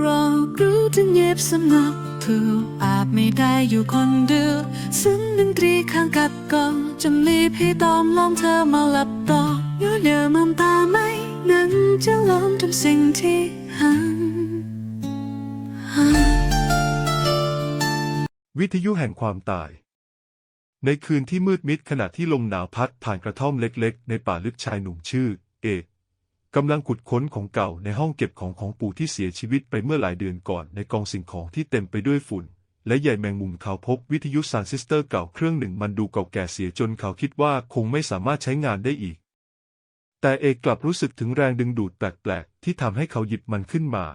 เรารู้ถึงเย็บสำนักถูกอาจไม่ได้อยู่คนเดียวซึ่งดนตรีข้างกัดกองจำลีพี่ตอมลองเธอมาหลับต่อเยอะเยอมองตาไหมนั้นจะลองทำสิ่งที่หันหันวิทยุแห่งความตาย ในคืนที่มืดมิดขณะที่ลมหนาวพัดผ่านกระท่อมเล็กๆ ในป่าลึกชายหนุ่มชื่อ เอก กำลังขุดค้นของเก่าในห้องเก็บของของปู่ที่เสียชีวิตไปเมื่อหลายเดือนก่อนในกองสิ่งของที่เต็มไปด้วยฝุ่น และใยแมงมุมเขาพบวิทยุทรานซิสเตอร์เก่าเครื่องหนึ่งมันดูเก่าแก่เสียจนเขาคิดว่าคงไม่สามารถใช้งานได้อีก แต่เอกกลับรู้สึกถึงแรงดึงดูดแปลกๆ ที่ทำให้เขาหยิบมันขึ้นมา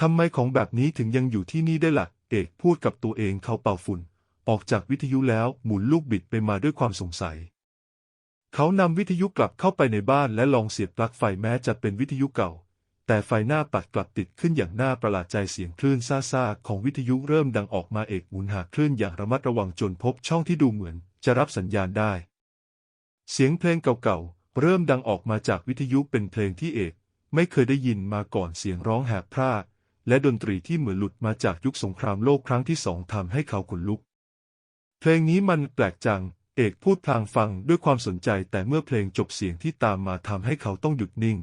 ทำไมของแบบนี้ถึงยังอยู่ที่นี่ได้ละ่ะ เอกพูดกับตัวเองเขาเป่าฝุ่น ออกจากวิทยุแล้วหมุนลูกบิดไปมาด้วยความสงสัย เขานำวิทยุกลับเข้าไปในบ้านและลองเสียบปลั๊กไฟแม้จะเป็นวิทยุเก่า แต่ไฟหน้าปัดกลับติดขึ้นอย่างน่าประหลาดใจเสียงคลื่นซ่าๆของวิทยุเริ่มดังออกมาเอกหมุนหาคลื่นอย่างระมัดระวังจนพบช่องที่ดูเหมือนจะรับสัญญาณได้ เสียงเพลงเก่าๆเริ่มดังออกมาจากวิทยุเป็นเพลงที่เอกไม่เคยได้ยินมาก่อนเสียงร้องแหบพร่าและดนตรีที่เหมือนหลุดมาจากยุคสงครามโลกครั้งที่สองทำให้เขาขนลุก เพลงนี้มันแปลกจัง เอกพูดพลางฟังด้วยความสนใจแต่เมื่อเพลงจบเสียงที่ตามมาทำให้เขาต้องหยุดนิ่ง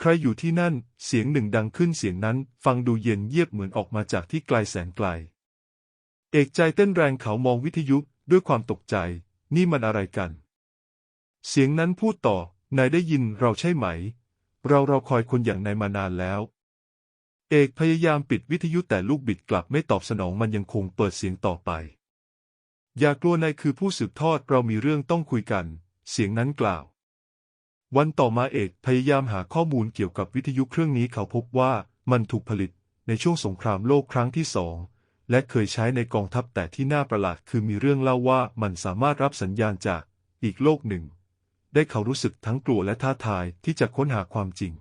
ใครอยู่ที่นั่น เสียงหนึ่งดังขึ้นเสียงนั้น ฟังดูเย็นเยียบเหมือนออกมาจากที่ไกลแสนไกล เอกใจเต้นแรงเขามองวิทยุด้วยความตกใจ นี่มันอะไรกัน เสียงนั้นพูดต่อ นายได้ยินเราใช่ไหม เราเราคอยคนอย่างนายมานานแล้ว เอกพยายามปิดวิทยุแต่ลูกบิดกลับไม่ตอบสนองมันยังคงเปิดเสียงต่อไป อย่ากลัวนายคือผู้สืบทอดเรามีเรื่องต้องคุยกัน เสียงนั้นกล่าว วันต่อมาเอกพยายามหาข้อมูลเกี่ยวกับวิทยุเครื่องนี้เขาพบว่ามันถูกผลิตในช่วงสงครามโลกครั้งที่สองและเคยใช้ในกองทัพแต่ที่น่าประหลาดคือมีเรื่องเล่าว่ามันสามารถรับสัญญาณจากอีกโลกหนึ่ง ได้เขารู้สึกทั้งกลัวและท้าทายที่จะค้นหาความจริง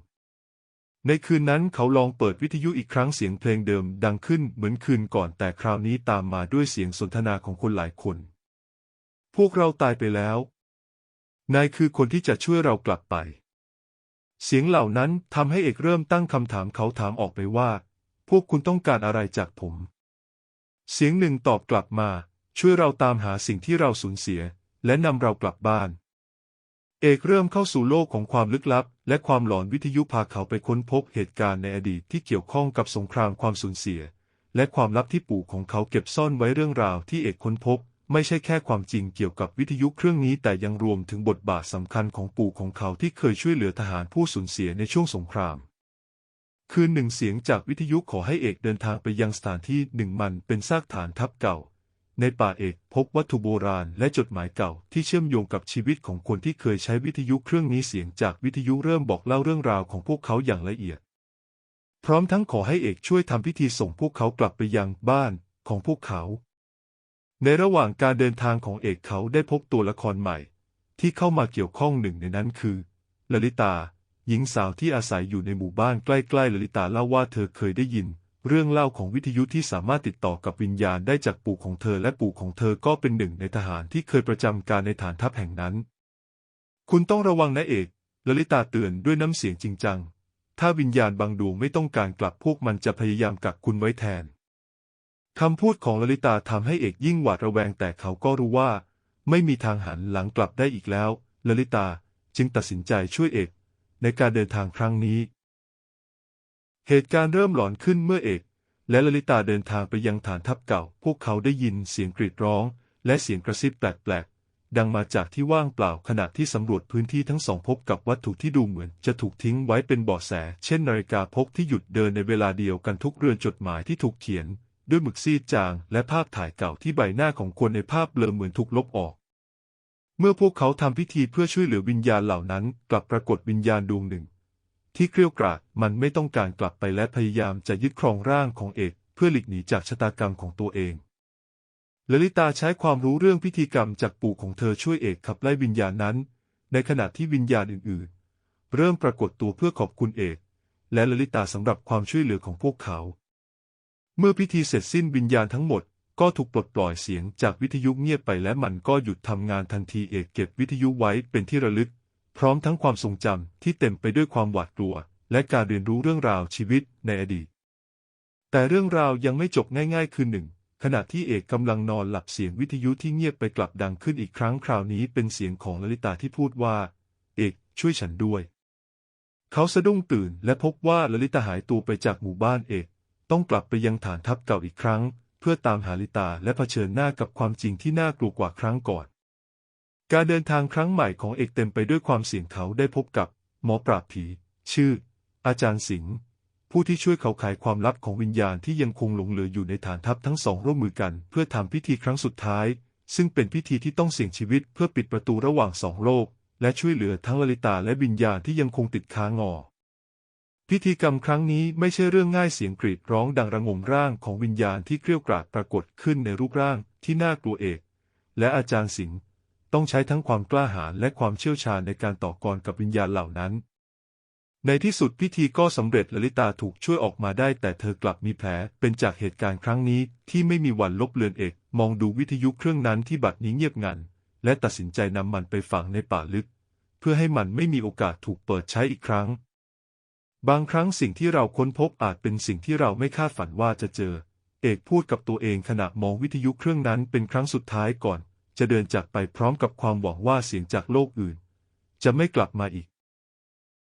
ในคืนนั้นเขาลองเปิดวิทยุอีกครั้งเสียงเพลงเดิมดังขึ้นเหมือนคืนก่อนแต่คราวนี้ตามมาด้วยเสียงสนทนาของคนหลายคน พวกเราตายไปแล้ว นายคือคนที่จะช่วยเรากลับไป เสียงเหล่านั้นทำให้เอกเริ่มตั้งคำถามเขาถามออกไปว่า พวกคุณต้องการอะไรจากผม เสียงหนึ่งตอบกลับมา ช่วยเราตามหาสิ่งที่เราสูญเสีย และนำเรากลับบ้าน เอกเริ่มเข้าสู่โลกของความลึกลับ และความหลอนวิทยุพาเขาไปค้นพบเหตุการณ์ในอดีตที่เกี่ยวข้องกับสงครามความสูญเสีย และความลับที่ปู่ของเขาเก็บซ่อนไว้เรื่องราวที่เอกค้นพบ ไม่ใช่แค่ความจริงเกี่ยวกับวิทยุเครื่องนี้แต่ยังรวมถึงบทบาทสำคัญของปู่ของเขาที่เคยช่วยเหลือทหารผู้สูญเสียในช่วงสงคราม คืนหนึ่งเสียงจากวิทยุขอให้เอกเดินทางไปยังสถานที่หนึ่งมันเป็นซากฐานทัพเก่า ในป่าเอกพบวัตถุโบราณและจดหมายเก่าที่เชื่อมโยงกับชีวิตของคนที่เคยใช้วิทยุเครื่องนี้เสียงจากวิทยุเริ่มบอกเล่าเรื่องราวของพวกเขาอย่างละเอียด พร้อมทั้งขอให้เอกช่วยทำพิธีส่งพวกเขากลับไปยังบ้านของพวกเขา ในระหว่างการเดินทางของเอกเขาได้พบตัวละครใหม่ ที่เข้ามาเกี่ยวข้องหนึ่งในนั้นคือลลิตา หญิงสาวที่อาศัยอยู่ในหมู่บ้านใกล้ๆลลิตาเล่าว่าเธอเคยได้ยิน เรื่องเล่าของวิทยุที่สามารถติดต่อกับวิญญาณได้จากปู่ของเธอและปู่ของเธอก็เป็นหนึ่งในทหารที่เคยประจำการในฐานทัพแห่งนั้น คุณต้องระวังนะเอกลลิตาเตือนด้วยน้ำเสียงจริงจัง ถ้าวิญญาณบางดวงไม่ต้องการกลับพวกมันจะพยายามกักคุณไว้แทนคำพูดของลลิตาทำให้เอกยิ่งหวาดระแวงแต่เขาก็รู้ว่า ไม่มีทางหันหลังกลับได้อีกแล้วลลิตาจึงตัดสินใจช่วยเอกในการเดินทางครั้งนี้ เหตุการณ์เริ่มหลอนขึ้นเมื่อเอก และลลิตาเดินทางไปยังฐานทัพเก่า พวกเขาได้ยินเสียงกรีดร้อง และเสียงกระซิบแปลกๆ ดังมาจากที่ว่างเปล่าขณะที่สำรวจพื้นที่ทั้งสองพบกับวัตถุที่ดูเหมือนจะถูกทิ้งไว้เป็นเบาะแส เช่นนาฬิกาพกที่หยุดเดินในเวลาเดียวกันทุกเรือนจดหมายที่ถูกเขียน ด้วยหมึกซีดจาง และภาพถ่ายเก่าที่ใบหน้าของคนในภาพเบลอเหมือนถูกลบออก เมื่อพวกเขาทำพิธีเพื่อช่วยเหลือวิญญาณเหล่านั้น กลับปรากฏวิญญาณดวงหนึ่ง ที่เกลี้ยวกราดมันไม่ต้องการกลับไปและพยายามจะยึดครองร่างของเอก เพื่อหลีกหนีจากชะตากรรมของตัวเองลลิตาใช้ความรู้เรื่องพิธีกรรมจากปู่ของเธอช่วยเอกขับไล่วิญญาณนั้น ในขณะที่วิญญาณอื่นๆ เริ่มปรากฏตัวเพื่อขอบคุณเอก และลลิตาสำหรับความช่วยเหลือของพวกเขา เมื่อพิธีเสร็จสิ้นวิญญาณทั้งหมดก็ถูกปลดปล่อยเสียงจากวิทยุเงียบไปและมันก็หยุดทำงานทันทีเอกเก็บวิทยุไว้เป็นที่ระลึก พร้อมทั้งความทรงจำที่เต็มไปด้วยความหวาดกลัว และการเรียนรู้เรื่องราวชีวิตในอดีต แต่เรื่องราวยังไม่จบง่ายๆ คือหนึ่งขณะที่เอกกำลังนอนหลับเสียงวิทยุที่เงียบไปกลับดังขึ้นอีกครั้งคราวนี้เป็นเสียงของลลิตาที่พูดว่า เอกช่วยฉันด้วย เขาสะดุ้งตื่นและพบว่าลลิตาหายตัวไปจากหมู่บ้านเอก ต้องกลับไปยังฐานทัพเก่าอีกครั้ง เพื่อตามหาลิตาและเผชิญหน้ากับความจริงที่น่ากลัวกว่าครั้งก่อน การเดินทางครั้งใหม่ของเอกเต็มไปด้วยความเสี่ยงเขาได้พบกับ หมอปราบผี ชื่อ อาจารย์สิงห์ผู้ที่ช่วยเขาไขความลับของวิญญาณที่ยังคงหลงเหลืออยู่ในฐานทัพทั้งสองร่วมมือกัน เพื่อทำพิธีครั้งสุดท้าย ซึ่งเป็นพิธีที่ต้องเสี่ยงชีวิตเพื่อปิดประตูระหว่างสองโลก และช่วยเหลือทั้งลลิตาและวิญญาณที่ยังคงติดค้างอพิธีกรรมครั้งนี้ไม่ใช่เรื่องง่ายเสียงกรีดร้องดังระงมร่างของวิญญาณที่เกรี้ยวกราดปรากฏขึ้นในรูปร่างที่น่ากลัวเอก และอาจารย์สิงห์ ต้องใช้ทั้งความกล้าหาญและความเชี่ยวชาญในการต่อกรกับวิญญาณเหล่านั้น ในที่สุดพิธีก็สำเร็จลลิตาถูกช่วยออกมาได้ แต่เธอกลับมีแผลเป็นจากเหตุการณ์ครั้งนี้ที่ไม่มีวันลบเลือนเอก มองดูวิทยุเครื่องนั้นที่บัดนี้เงียบงัน และตัดสินใจนำมันไปฝังในป่าลึก เพื่อให้มันไม่มีโอกาสถูกเปิดใช้อีกครั้ง บางครั้งสิ่งที่เราค้นพบอาจเป็นสิ่งที่เราไม่คาดฝันว่าจะเจอ เอกพูดกับตัวเองขณะมองวิทยุเครื่องนั้นเป็นครั้งสุดท้ายก่อน จะเดินจากไปพร้อมกับความหวังว่าเสียงจากโลกอื่น จะไม่กลับมาอีก